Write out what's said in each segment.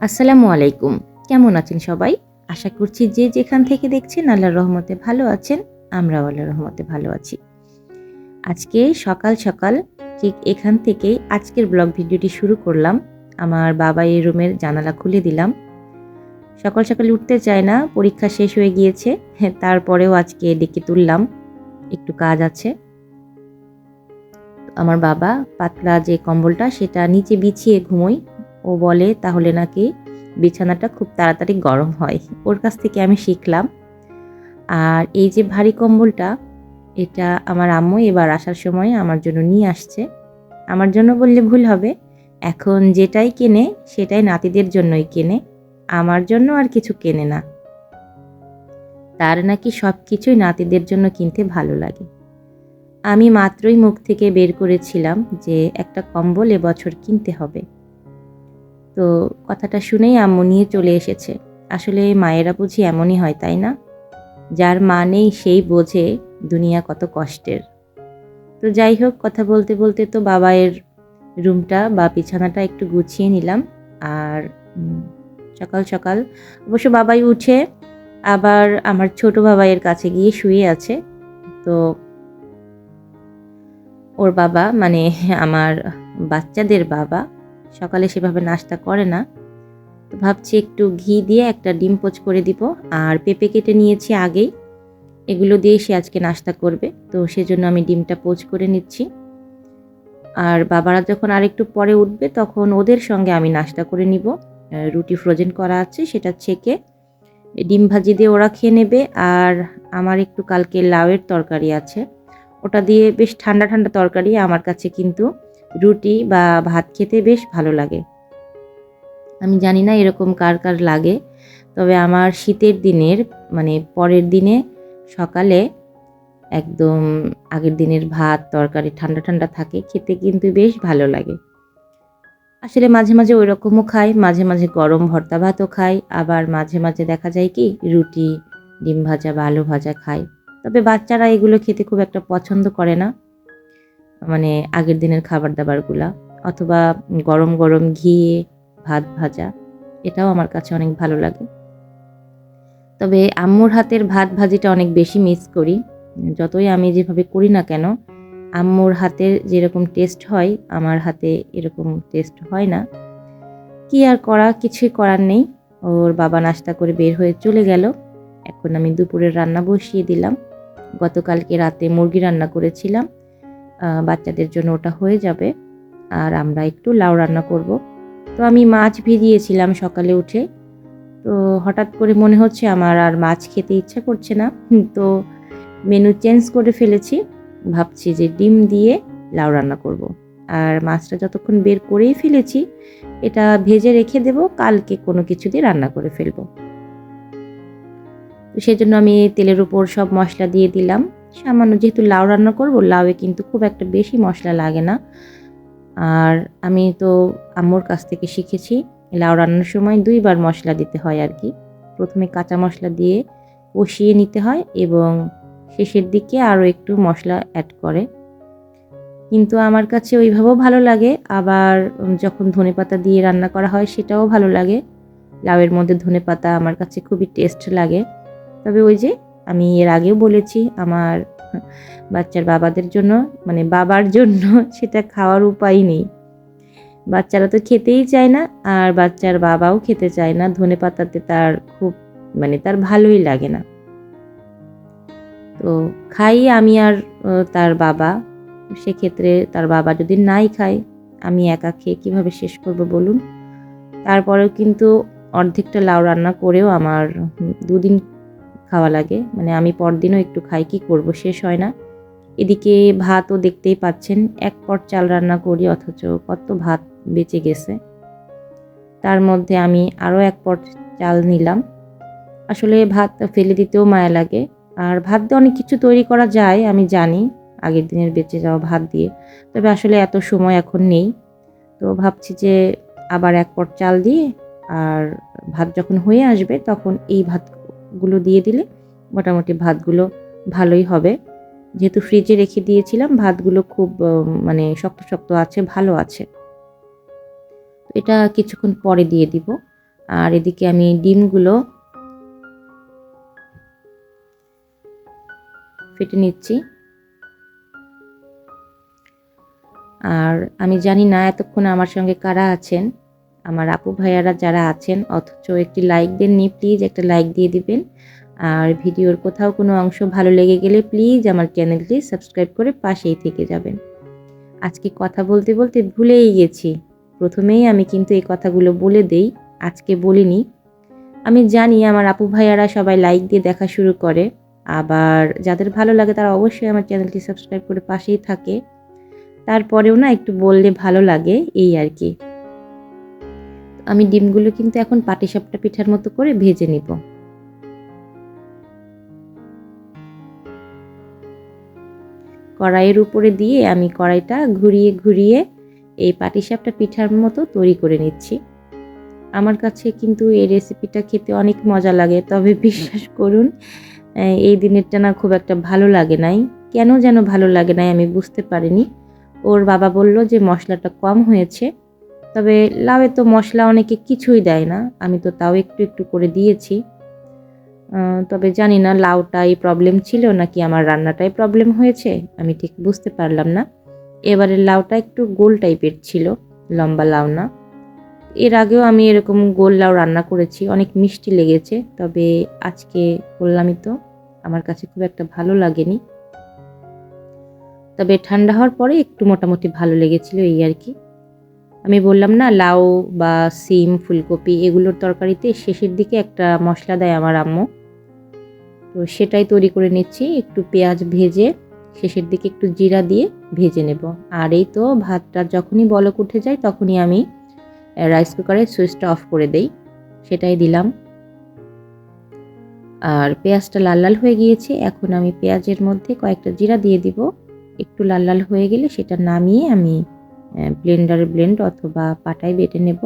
আসসালামু আলাইকুম। কেমন আছেন সবাই? আশা করছি যে যেখান থেকে দেখছেন আল্লাহর রহমতে ভালো আছেন আমরাও আল্লাহর রহমতে ভালো আছি। আজকে সকাল সকাল ঠিক এখান থেকেই আজকের ব্লগ ভিডিওটি শুরু করলাম। আমার বাবা এই রুমের জানালা খুলে দিলাম। সকাল সকাল উঠতে চায় না পরীক্ষা শেষ হয়ে গিয়েছে হ্যাঁ, তারপরেও আজকে ডেকে তুললাম। একটু কাজ আছে। আমার বাবা পাতলা যে কম্বলটা সেটা নিচে বিছিয়ে ঘুমোই। ও বলে, তাহলে নাকি বিছানাটা খুব তাড়াতাড়ি গরম হয়। ওর কাছ থেকে আমি শিখলাম। আর এই যে ভারী কম্বলটা, এটা আমার আম্মু এবার আসার সময় আমার জন্য নিয়ে আসছে। আমার জন্য বললে ভুল হবে। এখন যেটাই কেনে, সেটাই নাতিদের জন্যই কেনে। আমার জন্য আর কিছু কেনে না। তার নাকি সব কিছুই নাতিদের জন্য কিনতে ভালো লাগে। আমি মাত্রই মুখ থেকে বের করেছিলাম যে একটা কম্বল এবছর কিনতে হবে। তো কথাটা শুনেই আম্মু নিয়ে চলে এসেছে। আসলে মায়েরা বুঝি এমনই হয়, তাই না? যার মা নেই, সেই বোঝে দুনিয়া কত কষ্টের। তো যাই হোক, কথা বলতে বলতে তো বাবায়ের রুমটা বা বিছানাটা একটু গুছিয়ে নিলাম। আর সকাল সকাল অবশ্য বাবাই উঠে আবার আমার ছোট বাবাইয়ের কাছে গিয়ে শুয়ে আছে। তো ওর বাবা মানে আমার বাচ্চাদের বাবা সকালে সেভাবে নাস্তা করে না। তো ভাবছি একটু ঘি দিয়ে একটা ডিম পোচ করে দিব। আর পেঁপে কেটে নিয়েছি আগেই। এগুলো দিয়ে সে আজকে নাস্তা করবে। তো সেজন্য আমি ডিমটা পোচ করে নিচ্ছি। আর বাবারা যখন আরেকটু পরে উঠবে, তখন ওদের সঙ্গে আমি নাস্তা করে নিব। রুটি ফ্রোজেন করা আছে, সেটা ছেঁকে ডিম ভাজি দিয়ে ওরা খেয়ে নেবে। আর আমার একটু কালকে লাউয়ের তরকারি আছে। ওটা দিয়ে বেশ ঠান্ডা ঠান্ডা তরকারি আমার কাছে কিন্তু রুটি বা ভাত খেতে বেশ ভালো লাগে। আমি জানি না এরকম কার কার লাগে, তবে আমার শীতের দিনের মানে পরের দিনে সকালে একদম আগের দিনের ভাত, তরকারি ঠান্ডা ঠান্ডা থাকে, খেতে কিন্তু বেশ ভালো লাগে। আসলে মাঝে মাঝে ওই রকমও খাই, মাঝে মাঝে গরম ভর্তা ভাতও খাই, আবার মাঝে মাঝে দেখা যায় কি রুটি, ডিম ভাজা বা আলু ভাজা খাই। তবে বাচ্চারা এগুলো খেতে খুব একটা পছন্দ করে না। মানে আগের দিনের খাবার দাবারগুলা অথবা গরম গরম ঘি, ভাত ভাজা, এটাও আমার কাছে অনেক ভালো লাগে। তবে আম্মুর হাতের ভাত ভাজিটা অনেক বেশি মিস করি। যতই আমি যেভাবে করি না কেন, আম্মুর হাতের যেরকম টেস্ট হয়, আমার হাতে এরকম টেস্ট হয় না। কি আর করা, কিছুই করার নেই। ওর বাবা নাস্তা করে বের হয়ে চলে গেল। এখন আমি দুপুরের রান্না বসিয়ে দিলাম। গতকালকে রাতে মুরগি রান্না করেছিলাম। বাচ্চাদের জন্য ওটা হয়ে যাবে। আর আমরা একটু লাউ রান্না করব। তো আমি মাছ ভিজিয়েছিলাম সকালে উঠে। তো হঠাৎ করে মনে হচ্ছে আমার আর মাছ খেতে ইচ্ছা করছে না। তো মেনু চেঞ্জ করে ফেলেছি। ভাবছি যে ডিম দিয়ে লাউ রান্না করব। আর মাছটা যতক্ষণ বের করেই ফেলেছি, এটা ভেজে রেখে দেব, কালকে কোনো কিছু দিয়ে রান্না করে ফেলব। তো সেই জন্য আমি তেলের উপর সব মশলা দিয়ে দিলাম। সামান্য যেহেতু লাউ রান্না করব, লাউয়ে কিন্তু খুব একটা বেশি মশলা লাগে না। আর আমি তো আম্মুর কাছ থেকে শিখেছি, লাউ রান্নার সময় দুইবার মশলা দিতে হয় আর কি। প্রথমে কাঁচা মশলা দিয়ে কষিয়ে নিতে হয় এবং শেষের দিকে আরও একটু মশলা অ্যাড করে। কিন্তু আমার কাছে ওইভাবেও ভালো লাগে, আবার যখন ধনেপাতা দিয়ে রান্না করা হয় সেটাও ভালো লাগে। লাউয়ের মধ্যে ধনেপাতা আমার কাছে খুবই টেস্ট লাগে। তবে ওই যে আমি এর আগেও বলেছি, আমার বাচ্চার বাবাদের জন্য মানে বাবার জন্য সেটা খাওয়ার উপায় নেই। বাচ্চারা তো খেতেই চায় না, আর বাচ্চার বাবাও খেতে চায় না, ধনে পাতাতে তার খুব মানে তার ভালোই লাগে না। তো খাই আমি আর তার বাবা। সেক্ষেত্রে তার বাবা যদি নাই খায়, আমি একা খেয়ে কীভাবে শেষ করব বলুন? তারপরেও কিন্তু অর্ধেকটা লাউ রান্না করেও আমার দুদিন খাওয়া লাগে। মানে আমি পরদিনও একটু খাই, কি করব? শেষ হয় না। এদিকে ভাতও দেখতেই পাচ্ছেন, এক পট চাল রান্না করি, অথচ কত ভাত বেঁচে গেছে। তার মধ্যে আমি আরও এক পট চাল নিলাম। আসলে ভাত ফেলে দিতেও মায়া লাগে। আর ভাত দিয়ে অনেক কিছু তৈরি করা যায়, আমি জানি, আগের দিনের বেঁচে যাওয়া ভাত দিয়ে। তবে আসলে এত সময় এখন নেই। তো ভাবছি যে আবার এক পট চাল দিয়ে, আর ভাত যখন হয়ে আসবে, তখন এই ভাতগুলো দিয়ে দিলে মোটামুটি ভাতগুলো ভালোই হবে। যেহেতু ফ্রিজে রেখে দিয়েছিলাম, ভাতগুলো খুব মানে শক্ত শক্ত আছে, ভালো আছে। এটা কিছুক্ষণ পরে দিয়ে দিব। আর এদিকে আমি ডিমগুলো ফেটে নিচ্ছি। আর আমি জানি না এতক্ষণ আমার সঙ্গে কারা আছেন। আমার আপু ভাইয়ারা যারা আছেন, অথচ একটি লাইক দেননি প্লিজ একটা লাইক দিয়ে দিবেন। আর ভিডিওর কোথাও কোনো অংশ ভালো লেগে গেলে প্লিজ আমার চ্যানেলটি সাবস্ক্রাইব করে পাশেই থেকে যাবেন। আজকে কথা বলতে বলতে ভুলেই গেছি। প্রথমেই আমি কিন্তু এই কথাগুলো বলে দেই, আজকে বলিনি। আমি জানি আমার আপু ভাইয়ারা সবাই লাইক দিয়ে দেখা শুরু করে, আবার যাদের ভালো লাগে তারা অবশ্যই আমার চ্যানেলটি সাবস্ক্রাইব করে পাশেই থাকে। তারপরেও না একটু বললে ভালো লাগে, এই আর কি। আমি ডিমগুলো কিন্তু এখন পাটিসাপটা পিঠার মতো করে ভেজে নিব। কড়াইয়ের উপরে দিয়ে আমি কড়াইটা ঘুরিয়ে ঘুরিয়ে এই পাটিসাপটা পিঠার মতো তৈরি করে নিচ্ছি। আমার কাছে কিন্তু এই রেসিপিটা খেতে অনেক মজা লাগে, তবে বিশ্বাস করুন এই দিনেরটা না খুব একটা ভালো লাগে নাই। কেন যেন ভালো লাগে নাই আমি বুঝতে পারিনি। ওর বাবা বলল যে মশলাটা কম হয়েছে। তবে লাউয়ে তো মশলা অনেকে কিছুই দেয় না, আমি তো তাও একটু একটু করে দিয়েছি। তবে জানি না লাউটাই প্রবলেম ছিল নাকি আমার রান্নাটাই প্রবলেম হয়েছে, আমি ঠিক বুঝতে পারলাম না। এবারের লাউটা একটু গোল টাইপের ছিল, লম্বা লাউ না। এর আগেও আমি এরকম গোল লাউ রান্না করেছি, অনেক মিষ্টি লেগেছে, তবে আজকে বললামই তো, আমার কাছে খুব একটা ভালো লাগেনি। তবে ঠান্ডা হওয়ার পরে একটু মোটামুটি ভালো লেগেছিল এই আর কি। আমি বললাম না, লাউ বা সিম, ফুলকপি এগুলোর তরকারিতে শেষের দিকে একটা মশলা দেয় আমার আম্মু। তো সেটাই তৈরি করে নিচ্ছি, একটু পেঁয়াজ ভেজে শেষের দিকে একটু জিরা দিয়ে ভেজে নেব। আর এই তো ভাতটা যখনই বলক উঠে যায় তখনই আমি রাইস কুকারের সুইচটা অফ করে দেই, সেটাই দিলাম। আর পেঁয়াজটা লাল লাল হয়ে গিয়েছে, এখন আমি পেঁয়াজের মধ্যে কয়েকটা জিরা দিয়ে দিব। একটু লাল লাল হয়ে গেলে সেটা নামিয়ে আমি ব্লেন্ডারে ব্লেন্ড অথবা পাটায় বেটে নেব।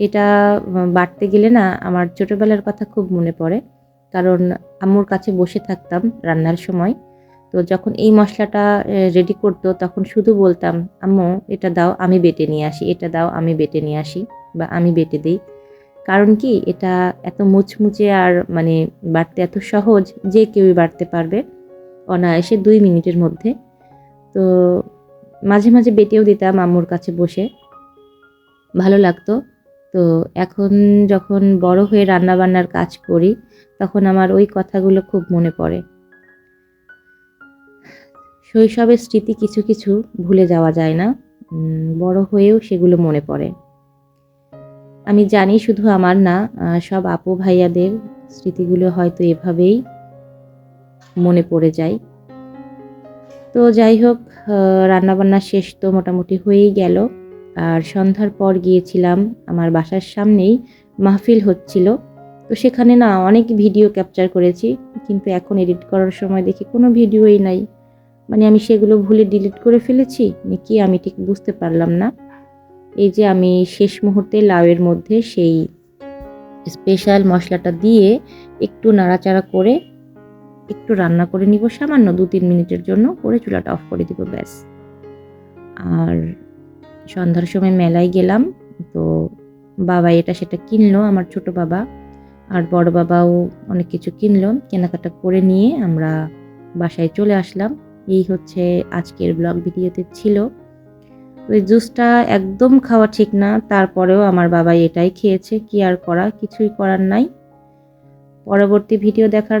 এটা বাড়তে গেলে না আমার ছোটোবেলার কথা খুব মনে পড়ে। কারণ আম্মুর কাছে বসে থাকতাম রান্নার সময়। তো যখন এই মশলাটা রেডি করতো, তখন শুধু বলতাম, আম্মু, এটা দাও, আমি বেটে নিয়ে আসি, এটা দাও, আমি বেটে নিয়ে আসি বা আমি বেটে দিই। কারণ কি, এটা এত মুচমুচে আর মানে বাড়তে এত সহজ যে কেউই বাড়তে পারবে অনায়াসে দুই মিনিটের মধ্যে। তো মাঝে মাঝে বেটেও দিতাম আম্মুর কাছে বসে। ভালো লাগতো। তো এখন যখন বড় হয়ে রান্না বান্নার কাজ করি, তখন আমার ওই কথাগুলো খুব মনে পড়ে। শৈশবের স্মৃতি কিছু কিছু ভুলে যাওয়া যায় না। বড় হয়েও সেগুলো মনে পড়ে। আমি জানি শুধু আমার না সব আপু ভাইয়াদের স্মৃতিগুলো হয়তো এভাবেই মনে পড়ে যায়। তো যাই হোক রান্নাবান্না শেষ তো মোটামুটি হয়েই গেল। আর সন্ধ্যার পর গিয়েছিলাম আমার বাসার সামনেই, মাহফিল হচ্ছিল। তো সেখানে না অনেক ভিডিও ক্যাপচার করেছি, কিন্তু এখন এডিট করার সময় দেখি কোনো ভিডিওই নাই। মানে আমি সেগুলো ভুলে ডিলিট করে ফেলেছি, নাকি আমি ঠিক বুঝতে পারলাম না। এই যে আমি শেষ মুহূর্তে লাউয়ের মধ্যে সেই স্পেশাল মশলাটা দিয়ে একটু নাড়াচাড়া করে একটু রান্না করে নিব সামান্য দু তিন মিনিটের জন্য, করে চুলাটা অফ করে দিব, ব্যাস। আর সন্ধ্যার সময় মেলায় গেলাম, তো বাবা এটা সেটা কিনলো, আমার ছোট বাবা। আর বড় বাবাও অনেক কিছু কিনলো, কেনাকাটা করে নিয়ে আমরা বাসায় চলে আসলাম। এই হচ্ছে আজকের ব্লগ ভিডিওতে ছিল। ওই জুসটা একদম খাওয়া ঠিক না, তারপরেও আমার বাবা এটাই খেয়েছে, কি আর করা, কিছুই করার নাই। পরবর্তী ভিডিও দেখার